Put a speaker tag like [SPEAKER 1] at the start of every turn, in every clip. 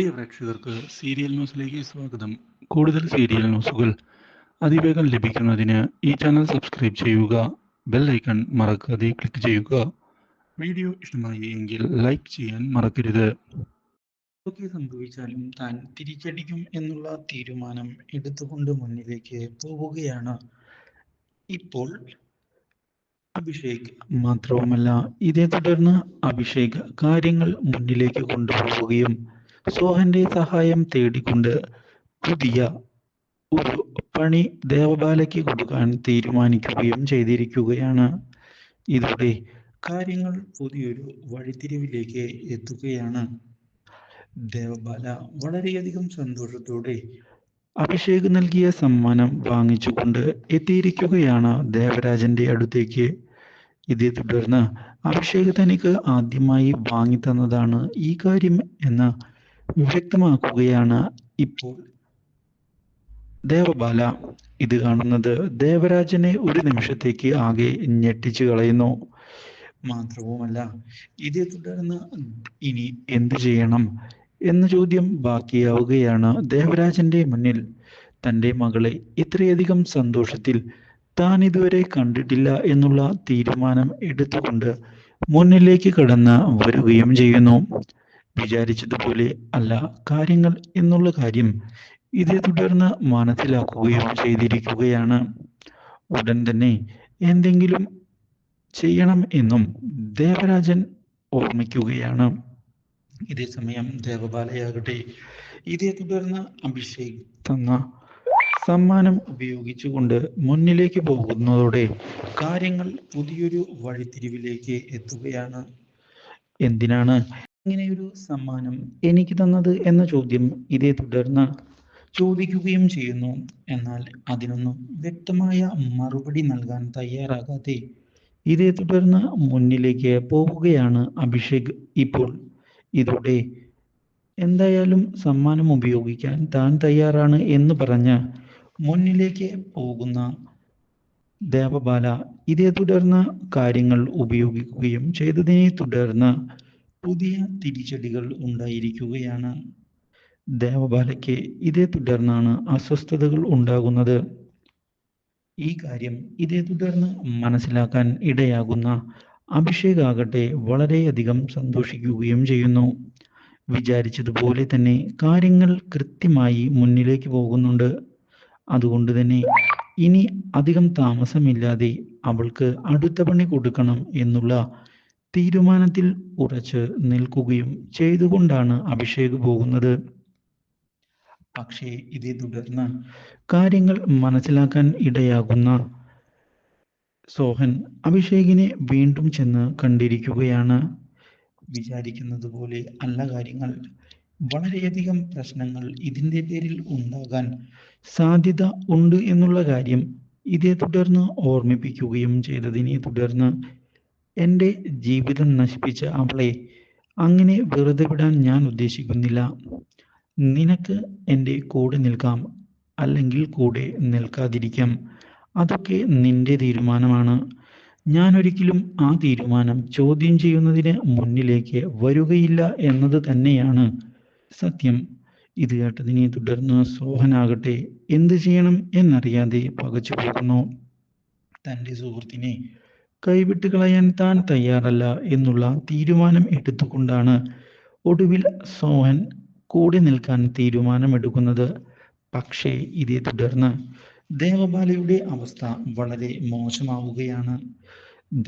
[SPEAKER 1] പ്രിയ പ്രേക്ഷകർക്ക് സീരിയൽ ന്യൂസിലേക്ക് സ്വാഗതം. കൂടുതൽ സീരിയൽ ന്യൂസുകൾ അതിവേഗം ലഭിക്കുന്നതിന് ഈ ചാനൽ സബ്സ്ക്രൈബ് ചെയ്യുക ബെൽ ഐക്കൺ മറക്കാതെ ക്ലിക്ക് ചെയ്യുക. വീഡിയോ ഇഷ്ടമായി എങ്കിൽ ലൈക്ക് ചെയ്യാൻ മറക്കരുത്.
[SPEAKER 2] ഒക്കെ സംഭവിച്ചാലും താൻ തിരിച്ചടിക്കും എന്നുള്ള തീരുമാനം എടുത്തുകൊണ്ട് മുന്നിലേക്ക് പോവുകയാണ്. ഇപ്പോൾ അഭിഷേക് മാത്രവുമല്ല ഇതേ തുടർന്ന് അഭിഷേക് കാര്യങ്ങൾ മുന്നിലേക്ക് കൊണ്ടുപോവുകയും സോഹന്റെ സഹായം തേടിക്കൊണ്ട് പുതിയ ഒരു പണി ദേവബാലയ്ക്ക് കൊടുക്കാൻ തീരുമാനിക്കുകയും ചെയ്തിരിക്കുകയാണ്. ഇതോടെ കാര്യങ്ങൾ പുതിയൊരു വഴിത്തിരിവിലേക്ക് എത്തുകയാണ്. ദേവബാല വളരെയധികം സന്തോഷത്തോടെ അഭിഷേക് നൽകിയ സമ്മാനം വാങ്ങിച്ചുകൊണ്ട് എത്തിയിരിക്കുകയാണ് ദേവരാജന്റെ അടുത്തേക്ക്. ഇതേ തുടർന്ന് അഭിഷേക് തനിക്ക് ആദ്യമായി വാങ്ങി തന്നതാണ് ഈ കാര്യം എന്ന് വ്യക്തമാക്കുകയാണ് ഇപ്പോൾ ദേവബാല ഇത് കാണുന്നത്. ദേവരാജനെ ഒരു നിമിഷത്തേക്ക് ആകെ ഞെട്ടിച്ചു കളയുന്നു. മാത്രവുമല്ല ഇതേ തുടർന്ന് ഇനി എന്തു ചെയ്യണം എന്ന ചോദ്യം ബാക്കിയാവുകയാണ്. ദേവരാജന്റെ മുന്നിൽ തന്റെ മകളെ ഇത്രയധികം സന്തോഷത്തിൽ താൻ ഇതുവരെ കണ്ടിട്ടില്ല എന്നുള്ള തീരുമാനം എടുത്തുകൊണ്ട് മുന്നിലേക്ക് കടന്ന് വരികയും ചെയ്യുന്നു. വിചാരിച്ചതുപോലെ അല്ല കാര്യങ്ങൾ എന്നുള്ള കാര്യം ഇതേ തുടർന്ന് മനസ്സിലാക്കുകയും ചെയ്തിരിക്കുകയാണ്. ഉടൻ തന്നെ എന്തെങ്കിലും ചെയ്യണം എന്നും ദേവരാജൻ ഓർമ്മിക്കുകയാണ്. ഇതേ സമയം ദേവബാലയാകട്ടെ ഇതേ തുടർന്ന് അഭിഷേക് തന്ന സമ്മാനം ഉപയോഗിച്ചുകൊണ്ട് മുന്നിലേക്ക് പോകുന്നതോടെ കാര്യങ്ങൾ പുതിയൊരു വഴിത്തിരിവിലേക്ക് എത്തുകയാണ്. എന്തിനാണ് ഇങ്ങനെയൊരു സമ്മാനം എനിക്ക് തന്നത് എന്ന ചോദ്യം ഇതേ തുടർന്ന് ചോദിക്കുകയും ചെയ്യുന്നു. എന്നാൽ അതിനൊന്നും വ്യക്തമായ മറുപടി നൽകാൻ തയ്യാറാകാതെ ഇതേ തുടർന്ന് മുന്നിലേക്ക് പോവുകയാണ് അഭിഷേക്. ഇപ്പോൾ ഇതോടെ എന്തായാലും സമ്മാനം ഉപയോഗിക്കാൻ താൻ തയ്യാറാണ് എന്ന് പറഞ്ഞ് മുന്നിലേക്ക് പോകുന്ന ദേവബാല ഇതേ തുടർന്ന് കാര്യങ്ങൾ ഉപയോഗിക്കുകയും ചെയ്തതിനെ തുടർന്ന് പുതിയ തിരിച്ചടികൾ ഉണ്ടായിരിക്കുകയാണ്. ദേവബാലയ്ക്ക് ഇതേ തുടർന്നാണ് അസ്വസ്ഥതകൾ ഉണ്ടാകുന്നത്. ഈ കാര്യം ഇതേ തുടർന്ന് മനസ്സിലാക്കാൻ ഇടയാകുന്ന അഭിഷേക് ആകട്ടെ വളരെയധികം സന്തോഷിക്കുകയും ചെയ്യുന്നു. വിചാരിച്ചതുപോലെ തന്നെ കാര്യങ്ങൾ കൃത്യമായി മുന്നിലേക്ക് പോകുന്നുണ്ട്. അതുകൊണ്ട് തന്നെ ഇനി അധികം താമസമില്ലാതെ അവൾക്ക് അടുത്ത പണി കൊടുക്കണം എന്നുള്ള തീരുമാനത്തിൽ ഉറച്ച് നിൽക്കുകയും ചെയ്തുകൊണ്ടാണ് അഭിഷേക് പോകുന്നത്. പക്ഷേ ഇതേ തുടർന്ന് കാര്യങ്ങൾ മനസ്സിലാക്കാൻ ഇടയാകുന്ന സോഹൻ അഭിഷേകിനെ വീണ്ടും ചെന്ന് കണ്ടിരിക്കുകയാണ്. വിചാരിക്കുന്നത് പോലെ അല്ല കാര്യങ്ങൾ. വളരെയധികം പ്രശ്നങ്ങൾ ഇതിന്റെ പേരിൽ ഉണ്ടാകാൻ സാധ്യത ഉണ്ട് എന്നുള്ള കാര്യം ഇതേ തുടർന്ന് ഓർമ്മിപ്പിക്കുകയും ചെയ്തതിനെ തുടർന്ന് എന്റെ ജീവിതം നശിപ്പിച്ച അവളെ അങ്ങനെ വെറുതെ വിടാൻ ഞാൻ ഉദ്ദേശിക്കുന്നില്ല. നിനക്ക് എന്റെ കൂടെ നിൽക്കാം അല്ലെങ്കിൽ കൂടെ നിൽക്കാതിരിക്കാം. അതൊക്കെ നിന്റെ തീരുമാനമാണ്. ഞാൻ ഒരിക്കലും ആ തീരുമാനം ചോദ്യം ചെയ്യുന്നതിന് മുന്നിലേക്ക് വരുകയില്ല എന്നത് തന്നെയാണ് സത്യം. ഇത് കേട്ടതിനെ തുടർന്ന് സോഹനാകട്ടെ എന്ത് ചെയ്യണം എന്നറിയാതെ പകച്ചു പോകുന്നു. തന്റെ സുഹൃത്തിനെ കൈവിട്ട് കളയാൻ താൻ തയ്യാറല്ല എന്നുള്ള തീരുമാനം എടുത്തുകൊണ്ടാണ് ഒടുവിൽ സോഹൻ കൂടെ നിൽക്കാൻ തീരുമാനമെടുക്കുന്നത്. പക്ഷേ ഇതേ തുടർന്ന് ദേവബാലയുടെ അവസ്ഥ വളരെ മോശമാവുകയാണ്.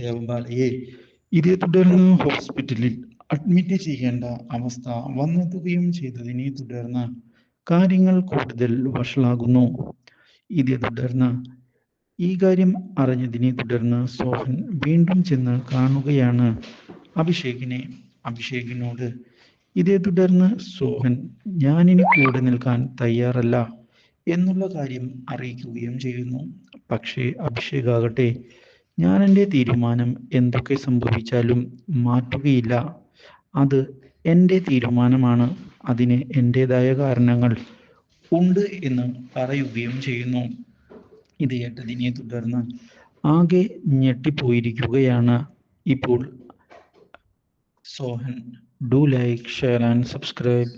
[SPEAKER 2] ദേവബാലയെ ഇതേ തുടർന്ന് ഹോസ്പിറ്റലിൽ അഡ്മിറ്റ് ചെയ്യേണ്ട അവസ്ഥ വന്നെത്തുകയും ചെയ്തതിനെ തുടർന്ന് കാര്യങ്ങൾ കൂടുതൽ വഷളാകുന്നു. ഇതേ തുടർന്ന് ഈ കാര്യം അറിഞ്ഞതിനെ തുടർന്ന് സോഹൻ വീണ്ടും ചെന്ന് കാണുകയാണ് അഭിഷേകിനെ. അഭിഷേകിനോട് ഇതേ തുടർന്ന് സോഹൻ ഞാനിനി കൂടെ നിൽക്കാൻ തയ്യാറല്ല എന്നുള്ള കാര്യം അറിയിക്കുകയും ചെയ്യുന്നു. പക്ഷേ അഭിഷേക് ആകട്ടെ ഞാൻ എന്റെ തീരുമാനം എന്തൊക്കെ സംഭവിച്ചാലും മാറ്റുകയില്ല. അത് എന്റെ തീരുമാനമാണ്. അതിന് എന്റെതായ കാരണങ്ങൾ ഉണ്ട് എന്ന് പറയുകയും ചെയ്യുന്നു. ഇത് കേട്ടതിനെ തുടർന്ന് ആകെ ഞെട്ടിപ്പോയിരിക്കുകയാണ് ഇപ്പോൾ. Sohan do like share and subscribe